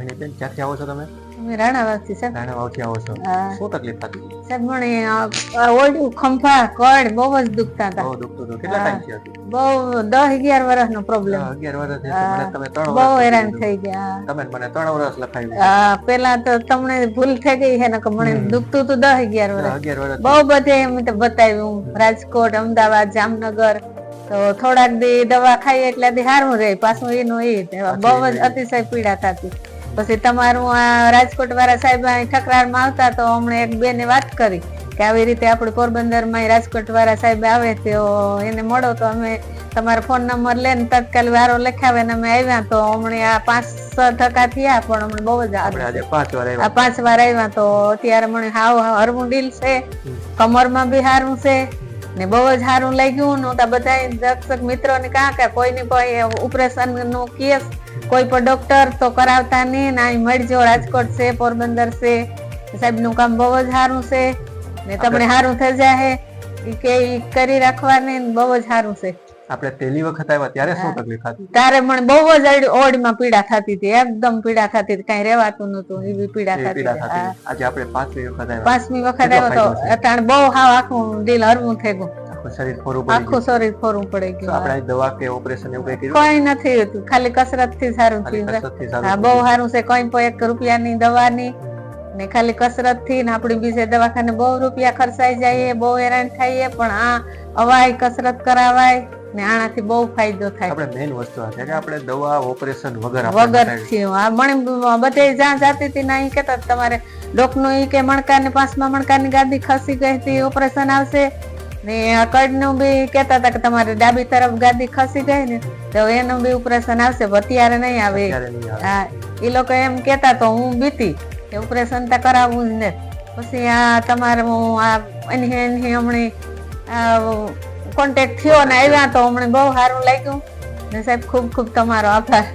અને ક્યાંથી આવો છો તમે? અમે રાણાવાસથી સાહેબ. રાણાવાવથી આવો છો. શું તકલીફ હતી? સાહેબ મને ઓળ્યું ખંભા કડ બહુ જ દુખતા હતા. બહુ દુખતું હતું. કેટલા ટાઈમથી બહુ દસ અગિયાર વર્ષનો પ્રોબ્લેમ અગિયાર વર્ષ છે. મને તમે ત્રણ બહુ હેરાન થઈ ગયા તમે મને ત્રણ વર્ષ લખાવ્યું હા પેલા તો તમને ભૂલ થઈ ગઈ છે ને કે મને દુખતું હતું દસ અગિયાર વર્ષ અગિયાર વર્ષ બહુ બધે એમ તો બતાવ્યું. રાજકોટ અમદાવાદ જામનગર. તો થોડાક દી દવા ખાઈ એટલે દી સારું રહે. પાછું એનું એ બહુ જ. અતિશય પીડા થતી. પછી તમારું આ રાજકોટ વાળા સાહેબ ઠકરારમાં આવતા તો હમણાં એક બેને વાત કરી કે આવી રીતે આપણે પોરબંદરમાં રાજકોટ વાળા સાહેબ આવે તો એને મળો તો અમે તમારો ફોન નંબર લઈને તત્કાલ વારો લખાવે ને અમે આવ્યા તો હમણાં આ પાંચ છ ટકા થયા પણ હમણાં બહુ જ આગળ આજે પાંચ વાર આ પાંચ વાર આવ્યા તો અત્યારે મને હાવ હરવું ડીલ છે કમરમાં બી સારું છે ને બહુ જ સારું લાગ્યું ને બધા દર્શક મિત્રો ને કાં કે કોઈને કોઈ ઓપરેશનનું કેસ કોઈ પણ ડોક્ટર તો કરાવતા નહીં ને મળજો રાજકોટ છે પોરબંદર છે. સાહેબનું કામ બહુ જ સારું છે ને તમને સારું થઈ જાય કે કરી રાખવાની ને બહુ જ સારું છે. આપણે પહેલી વખત આવ્યા ત્યારે શું તકલીફ હતી? ત્યારે મને બહુ જ ઓડમાં પીડા થતી હતી એકદમ પીડા થતી હતી કઈ રહેવાતું નતું એવી પીડા થતી. આજે આપણે પાંચમી વખત આવ્યા. પાંચમી વખત આવ્યો તો ફાયદો બહુ હાવ આખું દિલ હરવું થઈ ગયું. આખું શરીર ફોરું પડી આખું શરીર ફોરું પડી ગયું આપણે દવા કે ઓપરેશન એવું કઈ કર્યું? કોઈ નથી હતું ખાલી કસરતથી સારું થયું હા બહુ સારું છે કોઈ પણ એક રૂપિયાની દવાની ને ખાલી કસરતથી ને આપડી બીજે દવાખાને બહુ રૂપિયા ખર્ચાઈ જાય બહુ હેરાન થાય પણ આ અવાય કસરત કરાવાય. ને આનાથી બહુ ફાયદો થાય. આપણે મેઇન વસ્તુ આ છે કે આપણે દવા ઓપરેશન વગર વગર બતાવી. આ મણે બધે જ્યાં જાતી હતી ના ઈ કેતા હતા, તમારે ડોકનું ઈ કે મણકા ને પાંચમા મણકાની ગાદી ખસી ગઈ હતી ઓપરેશન આવશે. ને કડનું બી કેતા હતા કે તમારે ડાબી તરફ ગાદી ખસી ગઈ ને તો એનું બી ઓપરેશન આવશે. અત્યારે નહીં આવે. હા એ લોકો એમ કેતા તો હું બીતી કે ઓપરેશન તો કરાવવું જ ને. પછી આ તમારે હું આ એની એની હમણાં કોન્ટેક્ટ થયો ને આવ્યા તો હમણાં બહુ સારું લાગ્યું. ને સાહેબ ખૂબ ખૂબ તમારો આભાર.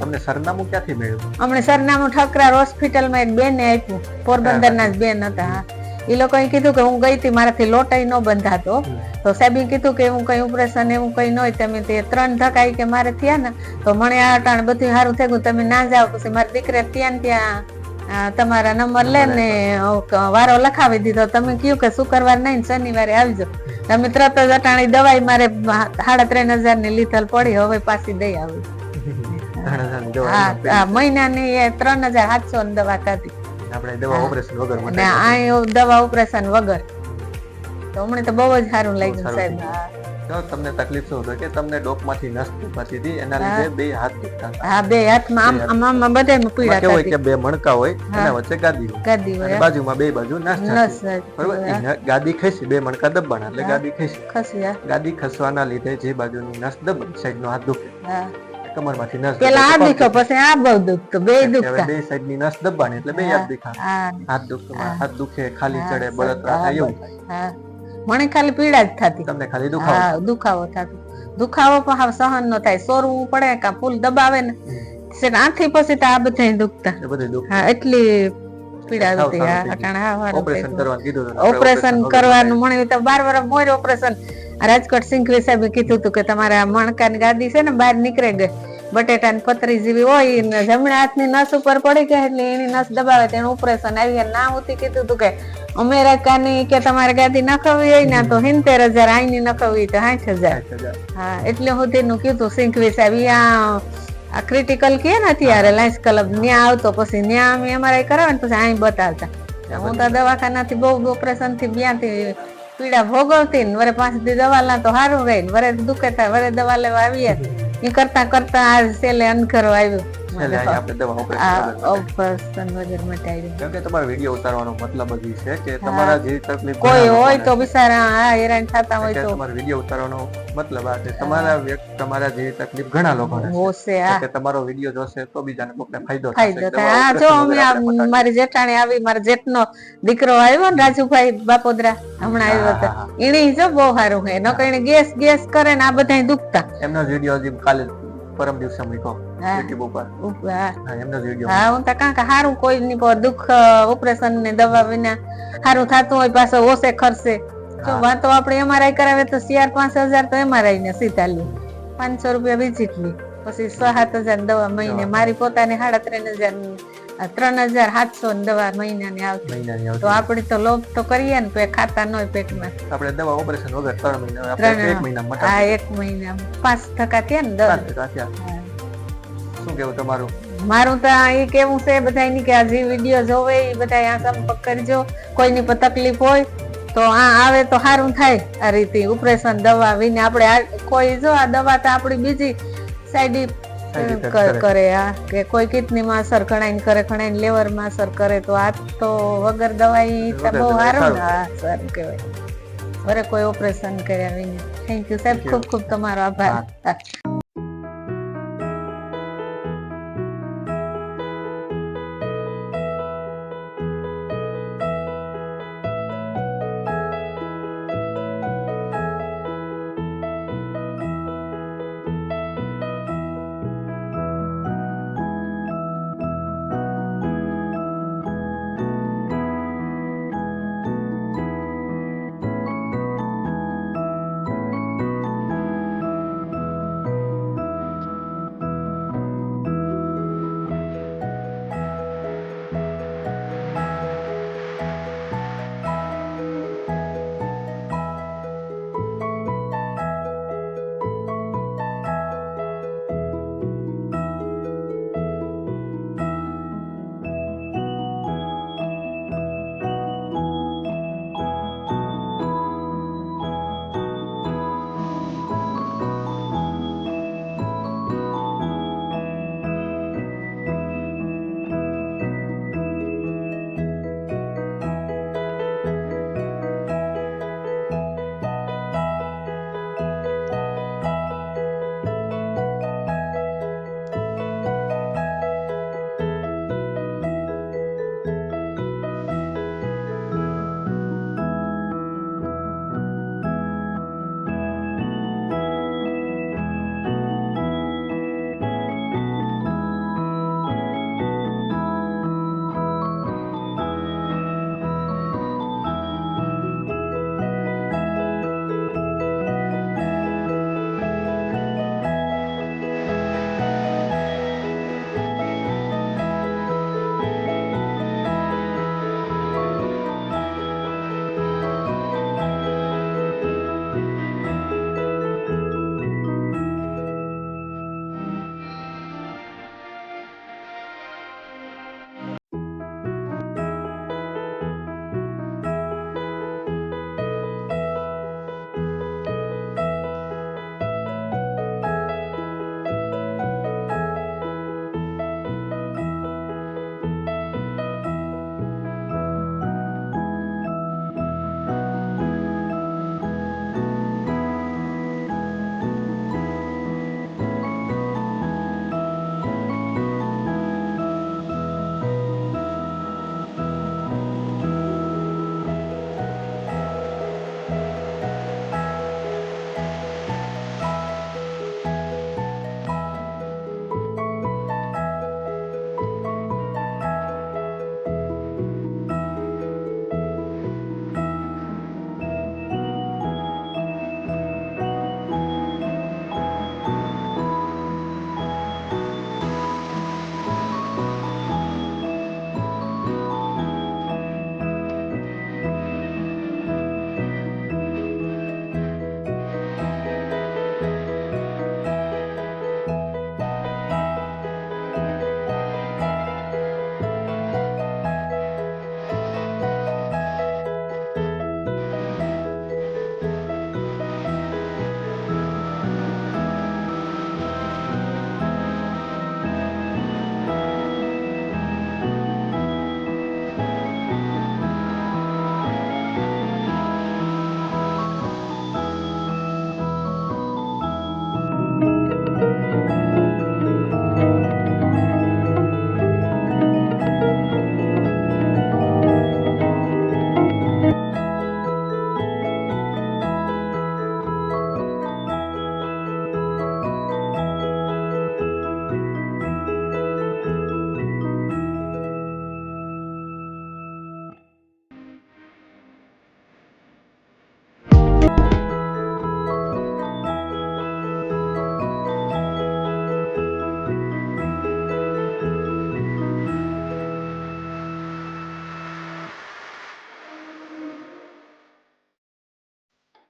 તમને સરનામું ક્યાંથી મળ્યું? હમણાં સરનામું ઠકરાર હોસ્પિટલમાં એક બેને આપ્યું. પોરબંદરના જ બેન હતા. હા એ લોકોએ કીધું કે હું ગઈ હતી મારાથી લોટાઈ ન બંધાતો. તો સાહેબે કીધું કે એવું કઈ ઓપરેશન એવું કઈ ન હોય તમે તે ત્રણ ધકાઈ કે મારે થયા ને તો મને આ અટાણ બધું સારું થઈ ગયું તમે ના જાઓ પછી મારા દીકરા ત્યાં ને ત્યાં તમારા નંબર લે ને વારો લખાવી દીધો. તમે કયું કે શુક્રવાર નહીં શનિવારે આવજો. તમે તરત જ અટાણી દવાઈ મારે સાડા ત્રણ હજારની લીધલ પડી હવે પાછી દઈ આવી. હા મહિનાની ત્રણ હજાર સાતસો ની દવા ખાધી. આપણે દવા ઓપરેશન વગર મટાડી આ દવા ઓપરેશન વગર. તો હમણાં તો બહુ જ સારું લાગ્યું સાહેબ. થયું. તમને તકલીફ શું હતી કે તમને ડોકમાંથી નસ દુખાતી હતી એના લીધે બે હાથ દુખતા હા બે હાથમાં આમ આમ આમ બધે પીડા કેવું હોય કે બે મણકા હોય. એના વચ્ચે ગાદી હોય. ગાદી હોય બાજુમાં બે બાજુ નસ નસ બરોબર? ગાદી ખસી બે મણકા દબાણા એટલે ગાદી ખસી. ખસી ગાદી ખસવાના લીધે જે બાજુની નસ દબાઈ સાઈડનો હાથ દુખે. હા. કમરમાંથી નસ પેલા આ દુખો પછી આ બહુ દુખતો બે દુખતા. બે સાઈડની નસ દબાણી એટલે બે હાથ દુખા. હાથ દુખતો હાથ દુખે ખાલી ચડે બળતરા થાય એવું. મને ખાલી પીડા જ થતી. તમને ખાલી દુખાવો? હા દુખાવો થતો. દુખાવો પણ હાવ સહન ન થાય. સોરવું પડે કા ફૂલ દબાવે ને. છેક આથી પછી તો આ બધા દુખતા. હા એટલી પીડા સાવ હતી. હા ગયું. હા ઓપરેશન કરવાનું કીધું ઓપરેશન કરવાનું મને તો બાર વાર મોર ઓપરેશન. રાજકોટ સિંઘવી સાહેબે કીધું હતું કે તમારા મણકાની ગાદી છે ને બહાર નીકળે ગઈ. બટેટા ની પતરી જેવી હોય ને જમણા હાથની નસ ઉપર પડી ગઈ એટલે એની નસ દબાવે તેનું ઓપરેશન આવી ગયા. ના ઉતી કીધું હતું કે અમેરિકાની કે તમારે ગાદી નખાવી હોય ને તો સિત્તેર હજાર આઈની નખાવી તો સાઠ હજાર. હા એટલે સુધીનું કીધું સિંઘવી સાહેબ આ આ ક્રિટિકલ કે ને અત્યારે લાયન્સ ક્લબ ન્યા આવતો પછી ન્યા અમે અમારે કરાવે ને પછી અહીં બતાવતા. હું તો દવાખાનાથી બહુ ઓપરેશનથી ત્યાંથી પીડા ભોગવતી ને વરે પાંચ દી દવા તો સારું રહી ને વરે દુખે થાય વરે દવા લેવા આવીએ. એ કરતા કરતા આ છેલ્લે અનખરો આવ્યું. અહીં આપણે દવા ઓપરેશન વગર. ઓપરેશન કેમ કે તમારો વીડિયો ઉતારવાનો મતલબ જ છે કે તમારા જે તકલીફ કોઈ હોય તો બિચારા આ હેરાન થતા હોય તો. તમારો વીડિયો ઉતારવાનો મતલબ આ છે. તમારા તમારા જે તકલીફ ઘણા લોકોને. હોશે કે તમારો વીડિયો જોશે તો બીજાને કોકને ફાયદો થશે. હા જો અમે મારી જેઠાણી આવી મારા જેઠનો દીકરો આવ્યો ને રાજુભાઈ બાપોદરા હમણાં આવ્યો હતો. એને જો બહુ સારું હે. નકર એને ગેસ ગેસ કરે ને આ બધા દુખતા. એમનો વીડિયો હજી કાલે પરમ દિવસે મૂક્યો. હા. YouTube ઉપર ઉપ- હા. હા, એમનો જ વીડિયો હા હું તો કાંક સારું કોઈ પર દુઃખ ઓપરેશન ને દવા વિના સારું થતું હોય પાછો ઓછે ખર્ચે. જો વાતો આપણે એમઆરઆઈ કરાવે તો ચાર પાંચ હજાર તો એમઆરઆઈ ને સીધા લે. પાંચસો રૂપિયા વિઝિટ લે. પછી સાત હજાર દવા મહિને. મારી પોતાની સાડા ત્રણ હજાર ત્રણ હજાર સાતસો ની દવા મહિનાની આવતી. તો આપડે આપણે તો લોભ તો કરીએ ને પે ખાતા ન હોય પેટમાં. આપણે દવા ઓપરેશન વગર ત્રણ મહિના મહિના હા એક મહિના પાંચ ટકા થયા ને દર ટકા થયા. શું કેવું તમારું મારું તો એ કેવું છે બધાની કે આ જે વીડિયો જોવે એ બધા આ સંપર્ક કરજો કોઈની પર તકલીફ હોય તો આ આવે તો સારું થાય આ રીતે ઓપરેશન દવા વિને આપણે કોઈ જો આ દવા તો આપણી બીજી સાઈડ કરે. આ કે કોઈ કિડની માં અસર ખણાઈને કરે ખણાઈને લેવરમાં અસર કરે તો આ તો વગર દવાઈ તો બહુ સારું ને સારું. હા, સારું કહેવાય બરે કોઈ ઓપરેશન કર્યા વિને થેન્ક યુ સાહેબ. ખૂબ ખૂબ તમારો આભાર.